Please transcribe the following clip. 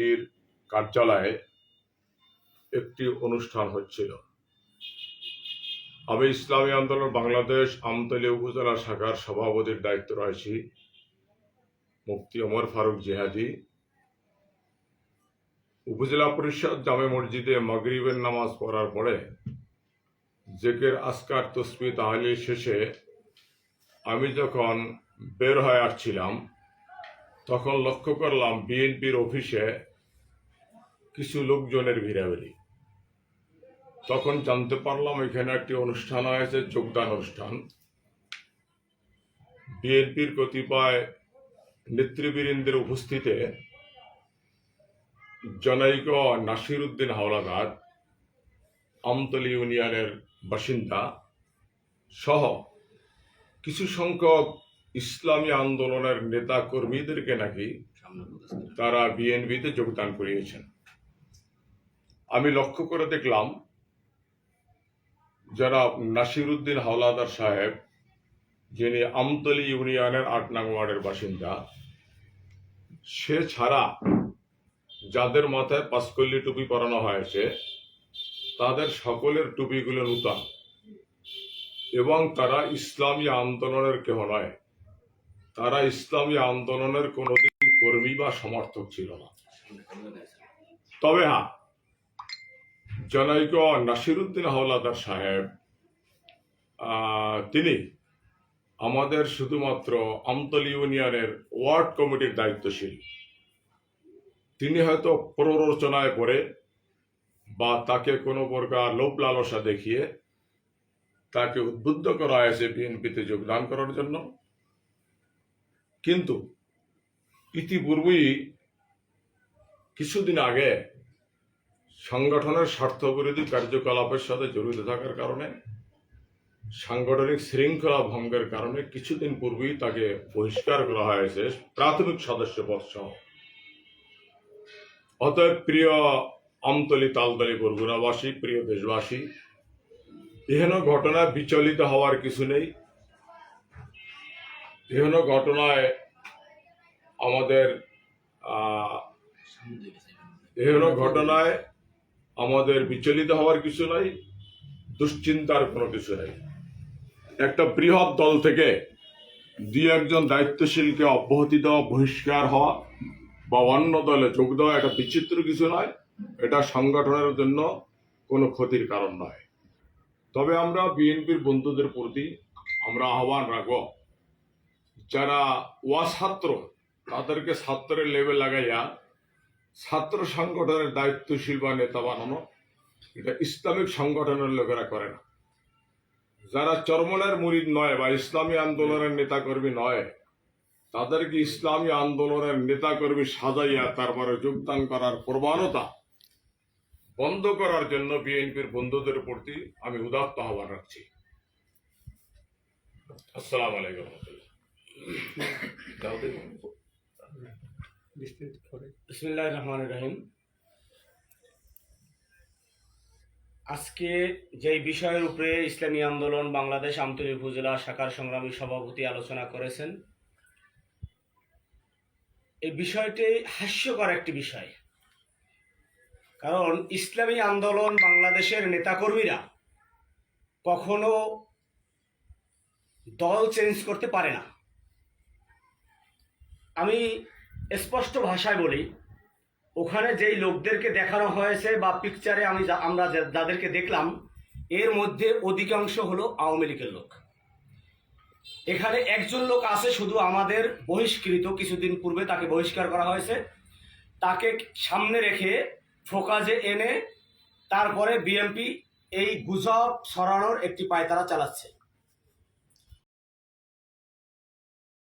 বিএনপির কার্যালয়ে একটি অনুষ্ঠান হচ্ছিল। আমি ইসলামী আন্দোলন বাংলাদেশ আমতলী উপজেলা শাখার সভাপতির দায়িত্ব রয়েছি, মুফতি ওমর ফারুক জিহাদি। উপজেলা পরিষদ জামে মসজিদে মাগরিবের নামাজ পড়ার পরে জেকের আসকার তসমি তাহলিল শেষে আমি যখন বের হয়ে আসছিলাম, তখন লক্ষ্য করলাম বিএনপির অফিসে কিছু লোকজনের ভিড়াভিড়ি। তখন জানতে পারলাম এখানে একটি অনুষ্ঠান হয়েছে, যোগদান অনুষ্ঠান। বিএনপির কতিপয় নেতৃবৃন্দের উপস্থিতিতে জনৈক নাসির উদ্দিন হাওলাদার, আমতলী ইউনিয়নের বাসিন্দা সহ কিছু সংখ্যক ইসলামী আন্দোলনের নেতা কর্মীদেরকে নাকি তারা বিএনপিতে যোগদান করিয়েছেন। আমি লক্ষ্য করে দেখলাম, যারা নাসির উদ্দিন হাওলাদার সাহেব, যিনি আমতলী ইউনিয়নের আট নং ওয়ার্ডের বাসিন্দা, সে ছাড়া যাদের মাথায় পাঁচকল্লি টুপি পরানো হয়েছে, তাদের সকলের টুপিগুলো নূতন। এবং তারা ইসলামী আন্দোলনের কেহ নয়। তারা ইসলামী আন্দোলনের কোনোদিন কর্মী বা সমর্থক ছিল না। তবে হ্যাঁ জনৈক নাসিরুদ্দিন হাওলাদার সাহেব তিনি আমাদের শুধুমাত্র আমতলী ইউনিয়নের ওয়ার্ড কমিটির দায়িত্বশীল। তিনি হয়তো প্ররোচনায় পড়ে বা তাকে কোনো প্রকার লোভ লালসা দেখিয়ে তাকে উদ্বুদ্ধ করা হয়েছে বিএনপিতে যোগদান করার জন্য। কিন্তু ইতিপূর্বেই কিছুদিন আগে সংগঠনের স্বার্থবিরোধী কার্যকলাপের সাথে জড়িত থাকার কারণে, সাংগঠনিক শৃঙ্খলা ভঙ্গের কারণে কিছুদিন পূর্বেই তাকে বহিষ্কার করা হয়েছে প্রাথমিক সদস্য পদ সহ। অতএব প্রিয় আমতলি তালতলি বরগুনাবাসী, প্রিয় দেশবাসী, এহেন ঘটনা বিচলিত হওয়ার কিছু নেই। এহেন ঘটনায় আমাদের এহেন ঘটনায় আমাদের বিচলিত হওয়ার কিছু নাই, দুশ্চিন্তার কোনো কিছু নেই। একটা বৃহৎ দল থেকে দুই একজন দায়িত্বশীলকে অব্যাহতি দেওয়া, বহিষ্কার হওয়া বা অন্য দলে যোগ দেওয়া এটা বিচিত্র কিছু নয়। এটা সংগঠনের জন্য কোনো ক্ষতির কারণ নয়। তবে আমরা বিএনপির বন্ধুদের প্রতি আমরা আহ্বান রাখব, যারা ওয়া ছাত্র তাদেরকে ছাত্রের লেভেল লাগাইয়া ছাত্র সংগঠনের দায়িত্বশীল বা নেতা বানানো, এটা ইসলামিক সংগঠনের লোকেরা করে না। যারা চরমনের মুরিদ নয় বা ইসলামী আন্দোলনের নেতাকর্মী নয়, তাদেরকে ইসলামী আন্দোলনের নেতাকর্মী সাজাইয়া তারপরে যোগদান করার প্রবণতা বন্ধ করার জন্য বিএনপির বন্ধুদের প্রতি আমি উদাত্ত আহ্বান রাখছি। আসসালামু আলাইকুম রহমতুল্লাহ বিসমিল্লাহ রহমান রহিম। আজকে যেই বিষয়ের উপরে ইসলামী আন্দোলন বাংলাদেশ আমতলী উপজেলা শাখার সংগ্রামী সভাপতি আলোচনা করেছেন, এই বিষয়টি হাস্যকর একটি বিষয়। কারণ ইসলামী আন্দোলন বাংলাদেশের নেতাকর্মীরা কখনো দল চেঞ্জ করতে পারে না। আমি স্পষ্ট ভাষায় বলি, ওখানে যেই লোকদেরকে দেখানো হয়েছে বা পিকচারে আমি আমরা যাদেরকে দেখলাম, এর মধ্যে অধিকাংশ হলো আওয়ামী লীগের লোক। এখানে একজন লোক আছে শুধু আমাদের বহিষ্কৃত, কিছুদিন পূর্বে তাকে বহিষ্কার করা হয়েছে। তাকে সামনে রেখে ফোকাজে এনে তারপরে বিএমপি এই গুজব ছড়ানোর একটি পায়তারা চালাচ্ছে।